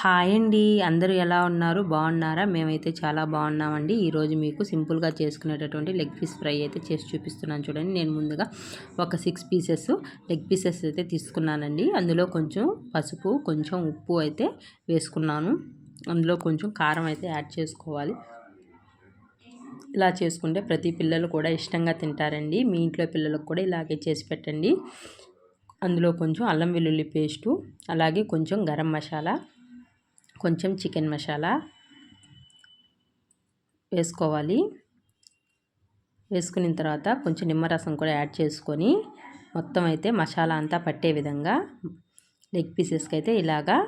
Hi అండి. అందరూ ఎలా ఉన్నారు? బాగున్నారా? మేమైతే చాలా బాగున్నామండి. ఈరోజు మీకు సింపుల్గా చేసుకునేటటువంటి లెగ్ పీస్ ఫ్రై అయితే చేసి చూపిస్తున్నాను చూడండి. నేను ముందుగా ఒక సిక్స్ పీసెస్ లెగ్ పీసెస్ అయితే తీసుకున్నానండి. అందులో కొంచెం పసుపు కొంచెం ఉప్పు అయితే వేసుకున్నాను. అందులో కొంచెం కారం అయితే యాడ్ చేసుకోవాలి. ఇలా చేసుకుంటే ప్రతి పిల్లలు కూడా ఇష్టంగా తింటారండి. మీ ఇంట్లో పిల్లలకు కూడా ఇలాగే చేసి పెట్టండి. అందులో కొంచెం అల్లం వెల్లుల్లి పేస్టు అలాగే కొంచెం గరం మసాలా కొంచెం చికెన్ మసాలా వేసుకోవాలి. వేసుకున్న తర్వాత కొంచెం నిమ్మరసం కూడా యాడ్ చేసుకొని మొత్తం అయితే మసాలా అంతా పట్టే విధంగా లెగ్ పీసెస్కి అయితే ఇలాగా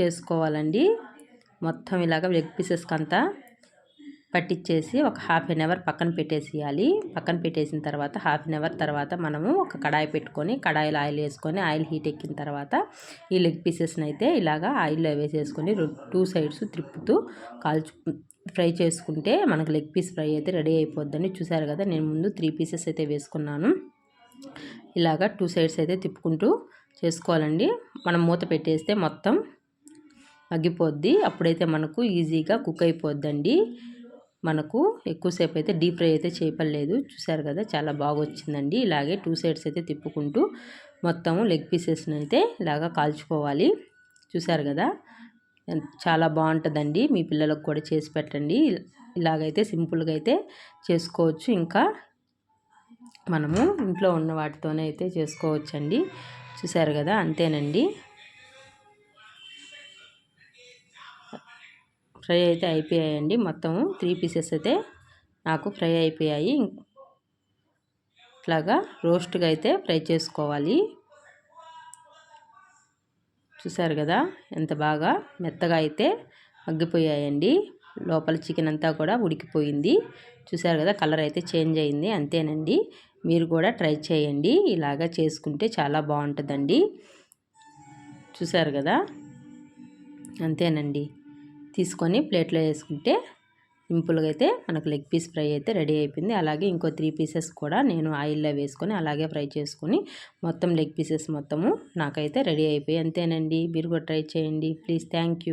చేసుకోవాలండి. మొత్తం ఇలాగ లెగ్ పీసెస్కి అంతా పట్టించేసి ఒక హాఫ్ అన్ అవర్ పక్కన పెట్టేసేయాలి. పక్కన పెట్టేసిన తర్వాత హాఫ్ అన్ అవర్ తర్వాత మనము ఒక కడాయి పెట్టుకొని కడాయిలో ఆయిల్ వేసుకొని ఆయిల్ హీట్ ఎక్కిన తర్వాత ఈ లెగ్ పీసెస్ని అయితే ఇలాగా ఆయిల్లో వేసేసుకొని టూ సైడ్స్ త్రిప్పుతూ కాల్చు ఫ్రై చేసుకుంటే మనకు లెగ్ పీస్ ఫ్రై అయితే రెడీ అయిపోద్దని చూసారు కదా నేను ముందు త్రీ పీసెస్ అయితే వేసుకున్నాను. ఇలాగా టూ సైడ్స్ అయితే తిప్పుకుంటూ చేసుకోవాలండి. మనం మూత పెట్టేస్తే మొత్తం మగ్గిపోద్ది. అప్పుడైతే మనకు ఈజీగా కుక్ అయిపోద్దండి. మనకు ఎక్కువసేపు అయితే డీప్ ఫ్రై అయితే చేయపడలేదు చూసారు కదా చాలా బాగా వచ్చిందండి ఇలాగే టూ సైడ్స్ అయితే తిప్పుకుంటూ మొత్తము లెగ్ పీసెస్ని అయితే ఇలాగా కాల్చుకోవాలి. చూసారు కదా చాలా బాగుంటుందండి. మీ పిల్లలకు కూడా చేసి పెట్టండి. ఇలాగైతే సింపుల్గా అయితే చేసుకోవచ్చు. ఇంకా మనము ఇంట్లో ఉన్న వాటితోనే అయితే చేసుకోవచ్చండి. చూసారు కదా అంతేనండి. ఫ్రై అయితే అయిపోయాయండి మొత్తం. త్రీ పీసెస్ అయితే నాకు ఫ్రై అయిపోయాయి. ఇట్లాగా రోస్ట్గా అయితే ఫ్రై చేసుకోవాలి. చూసారు కదా ఎంత బాగా మెత్తగా అయితే మగ్గిపోయాయండి. లోపల చికెన్ అంతా కూడా ఉడికిపోయింది. చూసారు కదా కలర్ అయితే చేంజ్ అయింది. అంతేనండి. మీరు కూడా ట్రై చేయండి. ఇలాగా చేసుకుంటే చాలా బాగుంటుందండి. చూసారు కదా అంతేనండి. తీసుకొని ప్లేట్లో వేసుకుంటే సింపుల్గా అయితే మనకు లెగ్ పీస్ ఫ్రై అయితే రెడీ అయిపోయింది. అలాగే ఇంకో త్రీ పీసెస్ కూడా నేను ఆయిల్లో వేసుకొని అలాగే ఫ్రై చేసుకొని మొత్తం లెగ్ పీసెస్ మొత్తము నాకైతే రెడీ అయిపోయి అంతేనండి. మీరు కూడా ట్రై చేయండి. Please thank